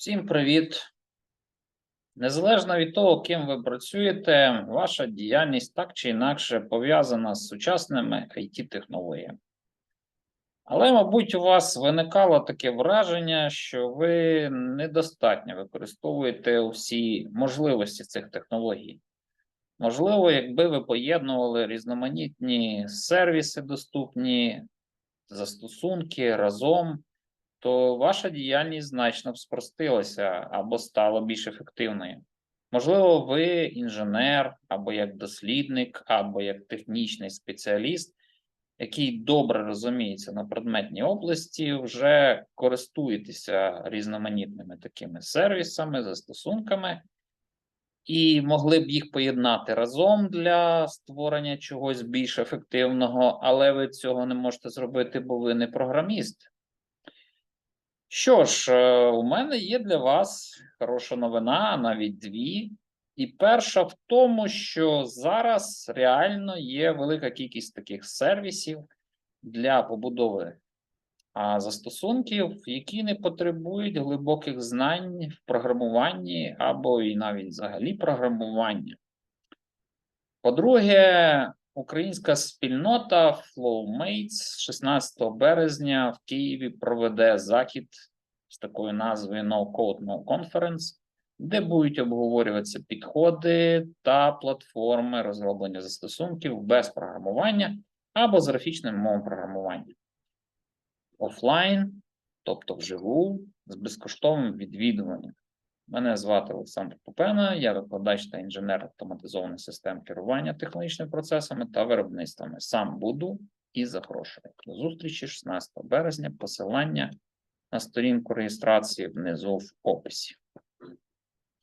Всім привіт! Незалежно від того, ким ви працюєте, ваша діяльність так чи інакше пов'язана з сучасними IT-технологіями. Але, мабуть, у вас виникало таке враження, що ви недостатньо використовуєте всі можливості цих технологій. Можливо, якби ви поєднували різноманітні сервіси доступні, застосунки разом, то ваша діяльність значно б спростилася або стала більш ефективною. Можливо, ви інженер, або як дослідник, або як технічний спеціаліст, який добре розуміється на предметній області, вже користуєтеся різноманітними такими сервісами, застосунками, і могли б їх поєднати разом для створення чогось більш ефективного, але ви цього не можете зробити, бо ви не програміст. Що ж, е, у мене є для вас хороша новина, навіть дві. І перша в тому, що зараз реально є велика кількість таких сервісів для побудови застосунків, які не потребують глибоких знань в програмуванні або і навіть взагалі програмування. По-друге, українська спільнота FlowMates 16 березня в Києві проведе захід з такою назвою No Code No Conference, де будуть обговорюватися підходи та платформи розроблення застосунків без програмування або з графічним мовою програмування. Офлайн, тобто вживу, з безкоштовним відвідуванням. Мене звати Олександр Попена, я викладач та інженер автоматизованих систем керування технологічними процесами та виробництвами. Сам буду і запрошую. До зустрічі 16 березня. Посилання на сторінку реєстрації внизу в описі.